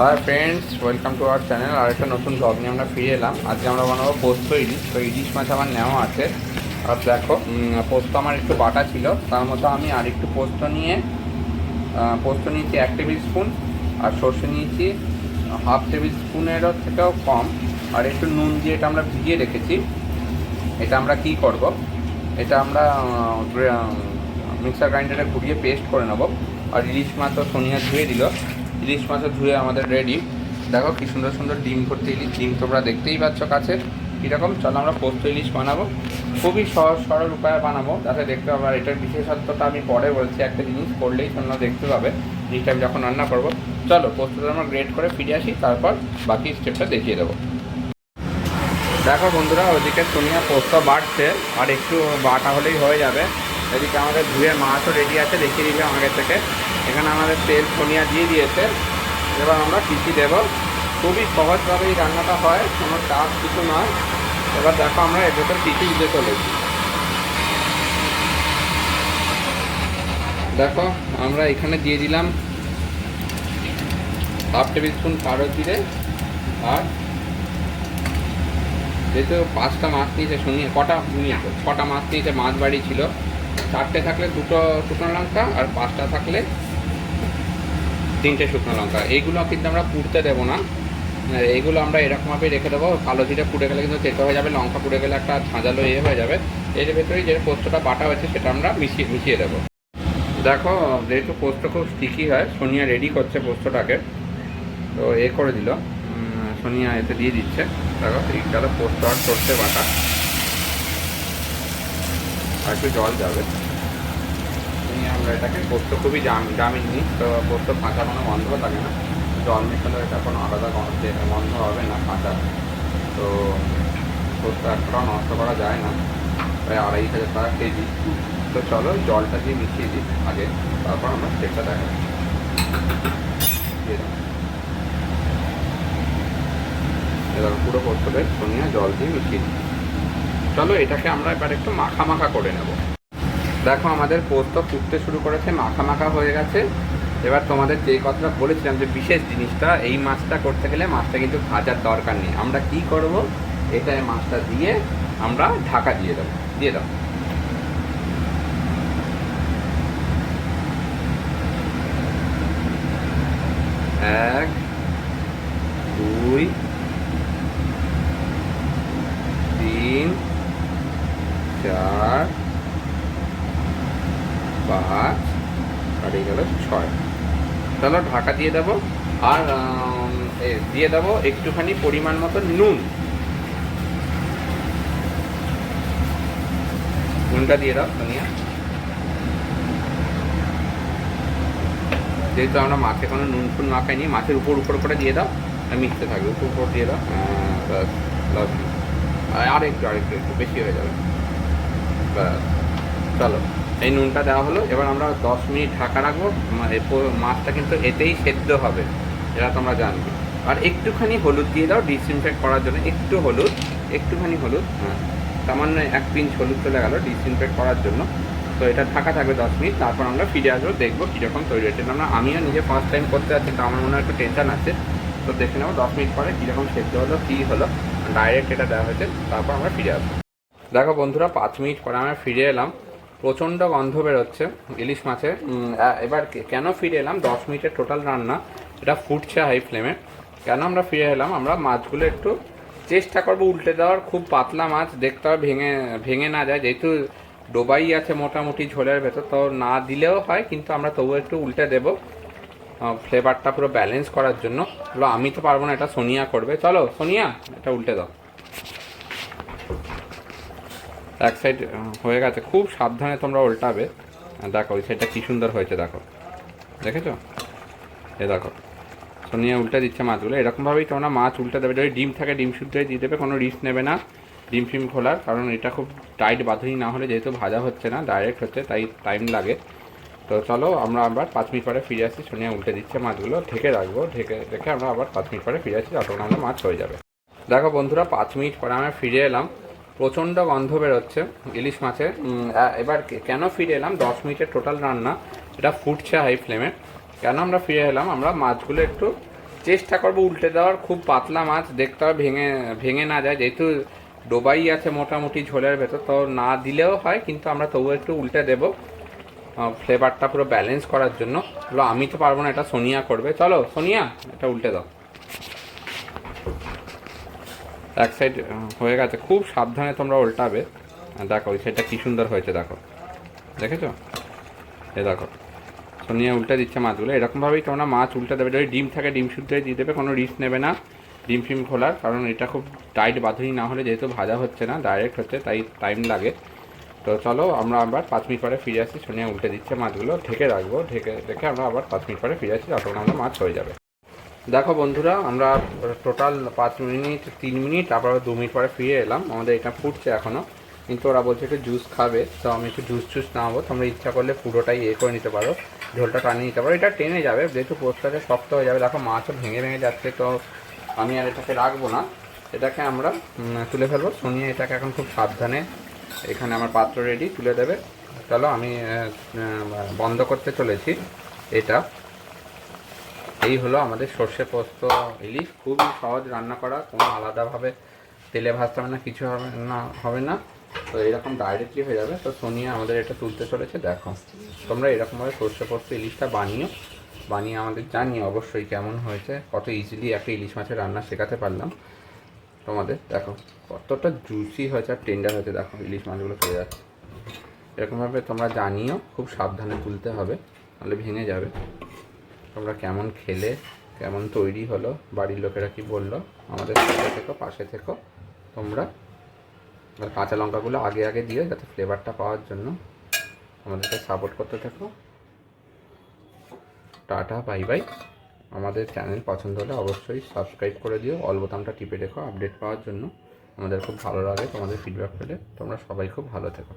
Hi friends welcome to our channel আর একটা নতুন blog নিয়ে আমরা ফিরে এলাম। আজকে আমরা বানাবো পোস্ত ইলিশ। তো ইলিশ মাছ আমার নেওয়া আছে। আর দেখো পোস্ত আমার একটু বাটা ছিল। তার মতো আমি আর একটু পোস্ত নিয়ে পোস্ত নিয়েছি এক টেবিল স্পুন। আর সর্ষে নিয়েছি হাফ টেবিল স্পুনেরও থেকেও কম। আর একটু নুন দিয়ে এটা আমরা ভিজিয়ে রেখেছি। এটা আমরা কি করব? এটা আমরা মিক্সার গ্রাইন্ডারে ঘুরিয়ে পেস্ট করে নেব। আর ইলিশ মাছ তো সোনিয়া ধুয়ে দিল। ইলিশ মাছও ধুয়ে আমাদের রেডি দেখো কি সুন্দর সুন্দর ডিম করতে ইলিশ, ডিম তোমরা দেখতেই পাচ্ছ কাছে। কীরকম? চলো আমরা পোস্ত ইলিশ বানাবো। খুবই সহজ, সরল উপায়ে বানাবো, যাতে দেখতে পাবো। আর এটার বিশেষত্বটা আমি পরে বলছি, একটা জিনিস করলেই তোমরা দেখতে পাবে। জিনিসটা আমি যখন রান্না করব। চলো, পোস্তটা আমরা গ্রেট করে ফিরে আসি, তারপর বাকি স্টেপটা দেখিয়ে দেবো। দেখো বন্ধুরা, ওদিকে সোনিয়া পোস্ত বাড়ছে, আর একটু বাটা হলেই হয়ে যাবে। এদিকে আমাদের ধুয়ে মাছও রেডি আছে, দেখিয়ে দিবে আমাদের থেকে। এখানে আমাদের তেল সোনিয়া দিয়ে দিয়েছে। এবার আমরা কৃষি দেবো? খুবই সহজভাবে এই রান্নাটা হয়, কোনো চাপ কিছু নয়। এবার দেখো আমরা এর ভেতর কৃষি দিতে চলেছি। দেখো, আমরা এখানে দিয়ে দিলাম হাফ টেবিল স্পুন কারও জিরে আর যেহেতু পাঁচটা মাছ নিয়েছে শুনিয়ে কটা নিয়েছে? ছটা মাছ নিয়েছে মাছ বাড়ি ছিল। চারটে থাকলে দুটো শুকনো লঙ্কা আর পাঁচটা থাকলে তিনটে শুকনো লঙ্কা। এইগুলো কিন্তু আমরা পুড়তে দেবো না। এইগুলো আমরা এরকমভাবে রেখে দেবো। কালো জিরে পুড়ে গেলে কিন্তু তেতো হয়ে যাবে, লঙ্কা পুড়ে গেলে একটা ঝাঁঝালো ইয়ে হয়ে যাবে। এর ভেতরেই যে পোস্তটা বাটা হয়েছে সেটা আমরা মিশিয়ে মিশিয়ে দেবো। দেখো, যেহেতু পোস্ত খুব স্টিকি হয়, সোনিয়া রেডি করছে পোস্তটাকে। তো এ করে দিল। সোনিয়া এতে দিয়ে দিচ্ছে। দেখো তো পোস্ত আর সরষে বাটা। আর একটু জল যাবে। এটাকে পোস্ত খুবই জাম জামিন নিই। তো পোস্ত কাঁচা কোনো গন্ধ থাকে না। জল মেশালে এটা কোনো আলাদা গন্ধ হবে না কাঁচা তো পোস্ত একটাও নষ্ট করা যায় না। প্রায় আড়াই হাজার টাকা কেজি। তো চলো জলটা দিয়ে মিশিয়ে দিই আগে। তারপর আমরা স্টেপটা দেখা এবার পুরো পোস্তটা সোনিয়া জল দিয়ে মিশিয়ে দিই। চলো এটাকে আমরা এবার একটু মাখা মাখা করে নেব। দেখো, আমাদের পোস্ত ফুটতে শুরু করেছে, মাখা মাখা হয়ে গেছে। এবার তোমাদের যে কথাটা বলেছিলাম যে বিশেষ জিনিসটা, এই মাছটা করতে গেলে মাছটা কিন্তু ভাজার দরকার নেই। আমরা কি করব? এটা মাছটা দিয়ে আমরা ঢাকা দিয়ে দেবো, দিয়ে দাও এক দুই তিন চার পাঁচ আর এই গেল ছয়। চলো ঢাকা দিয়ে দেবো, আর দিয়ে দেবো একটুখানি পরিমাণ মতো নুন। নুনটা দিয়ে দাও সোনিয়া যেহেতু আমরা মাছে কোনো নুন ফুন মাখাইনি মাছের উপর উপর করে দিয়ে দাও মিশতে থাকবে, উপর উপর দিয়ে দাও ব্যাস আর একটু আর একটু একটু বেশি হয়ে যাবে। চলো। এই নুনটা দেওয়া হলো। এবার আমরা দশ মিনিট ঢাকা রাখব। মাছটা কিন্তু এতেই সেদ্ধ হবে, এটা তোমরা জানবে। আর একটুখানি হলুদ দিয়ে দাও ডিসইনফেক্ট করার জন্য একটু হলুদ, একটুখানি হলুদ হ্যাঁ। সামান্য এক পিঞ্চ হলুদ চলে গেল ডিসইনফেক্ট করার জন্য। তো এটা ঢাকা থাকবে দশ মিনিট, তারপর আমরা ফিরে আসব, দেখব কীরকম তৈরি হয়েছে। আমরা আমিও নিজে ফার্স্ট টাইম করতে যাচ্ছি, তো আমার মনে হয় একটু টেনশন আছে। তো দেখে নেব দশ মিনিট পরে কীরকম সেদ্ধ হলো, কী হলো ডাইরেক্ট এটা দেওয়া হয়েছে, তারপর আমরা ফিরে আসব। দেখো বন্ধুরা, পাঁচ মিনিট পরে আমরা ফিরে এলাম। প্রচণ্ড গন্ধ বেরোচ্ছে ইলিশ মাছে এবার কেন ফিরে এলাম? দশ মিনিটের টোটাল রান্না। এটা ফুটছে হাই ফ্লেমে কেন আমরা ফিরে এলাম? আমরা মাছগুলো একটু চেষ্টা করব উল্টে দেওয়ার। খুব পাতলা মাছ, দেখতে হবে ভেঙে ভেঙে না যায়। যেহেতু ডোবাই আছে মোটামুটি ঝোলের ভেতর, তো না দিলেও হয়, কিন্তু আমরা তবুও একটু উল্টে দেবো ফ্লেভারটা পুরো ব্যালেন্স করার জন্য। আমি তো পারব না, এটা সোনিয়া করবে। চলো, সোনিয়া, এটা উল্টে দাও। এক সাইড হয়ে গেছে। খুব সাবধানে তোমরা উল্টাবে। দেখো ওই সাইডটা কী সুন্দর হয়েছে, দেখো। দেখেছ? এ দেখো। সোনিয়া উল্টে দিচ্ছে মাছগুলো। এরকমভাবেই তোমরা মাছ উল্টে দেবে। যদি ডিম থাকে, ডিম শুদ্ধই দিয়ে দেবে কোনো রিস্ক নেবে না। ডিম ফিম খোলার, কারণ এটা খুব টাইট বাঁধুনি, না হলে যেহেতু ভাজা হচ্ছে না ডাইরেক্ট হচ্ছে, তাই টাইম লাগে। তো চলো, আমরা আবার পাঁচ মিনিট পরে ফিরে আসি সোনিয়া উল্টে দিচ্ছে মাছগুলো। ঢেকে রাখব। ঢেকে রেখে আমরা আবার পাঁচ মিনিট পরে ফিরে আসি যতক্ষণ আমরা মাছ হয়ে যাবে। দেখো বন্ধুরা, পাঁচ মিনিট পরে আমরা ফিরে এলাম। প্রচণ্ড গন্ধ বেরোচ্ছে, ইলিশ মাছে এবার কেন ফিরে এলাম? দশ মিনিটের টোটাল রান্না। এটা ফুটছে হাই ফ্লেমে কেন আমরা ফিরে এলাম? আমরা মাছগুলো একটু চেষ্টা করব উল্টে দেওয়ার। খুব পাতলা মাছ, দেখতে হবে ভেঙে ভেঙে না যায়। যেহেতু ডোবাই আছে মোটামুটি ঝোলের ভেতর, তো না দিলেও হয়, কিন্তু আমরা তবুও একটু উল্টে দেবো। ফ্লেভারটা পুরো ব্যালেন্স করার জন্য। আমি তো পারব না, এটা সোনিয়া করবে। চলো, সোনিয়া, এটা উল্টে দাও। এক সাইড হয়ে গেছে। খুব সাবধানে তোমরা উল্টাবে। দেখো ওই সাইডটা কি সুন্দর হয়েছে, দেখো। দেখেছ? এ দেখো। সোনিয়া উল্টে দিচ্ছে মাছগুলো। এরকমভাবেই তোমরা মাছ উল্টে দেবে। যদি ডিম থাকে, ডিম শুদ্ধ দিয়ে দেবে। কোনো রিস্ক নেবে না ডিম ফিম খোলার। কারণ এটা খুব টাইট বাঁধুনি না হলে যেহেতু ভাজা হচ্ছে না ডাইরেক্ট হচ্ছে, তাই টাইম লাগে। তো চলো, আমরা আবার পাঁচ মিনিট পরে ফিরে আসি। সোনিয়া উল্টে দিচ্ছে মাছগুলো। ঢেকে রাখব। ঢেকে রেখে আমরা আবার পাঁচ মিনিট পরে ফিরে আসি। ততক্ষণ আমরা মাছ হয়ে যাবে। দেখো বন্ধুরা, আমরা টোটাল পাঁচ মিনিট, তিন মিনিট, তারপর দু মিনিট পরে ফিরে এলাম। আমাদের এটা ফুটছে এখনও কিন্তু ওরা বলছে একটু জুস খাবে, তো আমি একটু জুস টুস নামাবো। তোমরা ইচ্ছা করলে পুরোটাই এ করে নিতে পারো, ঝোলটা টানিয়ে নিতে পারো। এটা টেনে যাবে, যেহেতু পোস্তটা শক্ত হয়ে যাবে, দেখো মাছও ভেঙে ভেঙে যাচ্ছে, তো আমি আর এটাকে রাখব না। এটাকে আমরা তুলে ফেলব। শুনিয়ে এটাকে এখন খুব সাবধানে এখানে আমার পাত্র রেডি তুলে দেবে। চলো আমি বন্ধ করতে চলেছি। এটা। এই হলো আমাদের সর্ষে পোস্ত ইলিশ। খুবই সহজ রান্না করা, কোনো আলাদাভাবে তেলে ভাজতে হবে না, কিছু হবে না হবে না। তো এরকম ডাইরেক্টলি হয়ে যাবে। তো সোনিয়া আমাদের এটা তুলতে চলেছে, দেখো। তোমরা এরকমভাবে সর্ষে পোস্ত ইলিশটা বানিও। বানিয়ে আমাদের জানিয়ে অবশ্যই কেমন হয়েছে। কত ইজিলি একটা ইলিশ মাছের রান্না শেখাতে পারলাম। তোমাদের দেখো, কতটা জুসি হয়েছে আর টেন্ডার হয়েছে। দেখো, ইলিশ মাছগুলো চলে যাচ্ছে। এরকমভাবে তোমরা জানিও, খুব সাবধানে তুলতে হবে, নাহলে ভেঙে যাবে। তোমরা কেমন খেলে, কেমন তৈরি হলো, বাড়ির লোকেরা কি বলল, আমাদের সাথে থেকো, পাশে থেকো। তোমরা আর কাঁচা লঙ্কাগুলো আগে আগে দিও যাতে ফ্লেভারটা পাওয়ার জন্য। আমাদেরকে সাপোর্ট করতে থাকো। টাটা বাই বাই আমাদের চ্যানেল পছন্দ হলে অবশ্যই সাবস্ক্রাইব করে দিও। অল বোতামটা টিপে রেখো আপডেট পাওয়ার জন্য। আমাদের খুব ভালো লাগে তোমাদের ফিডব্যাক পেলে। তোমরা সবাই খুব ভালো থেকো।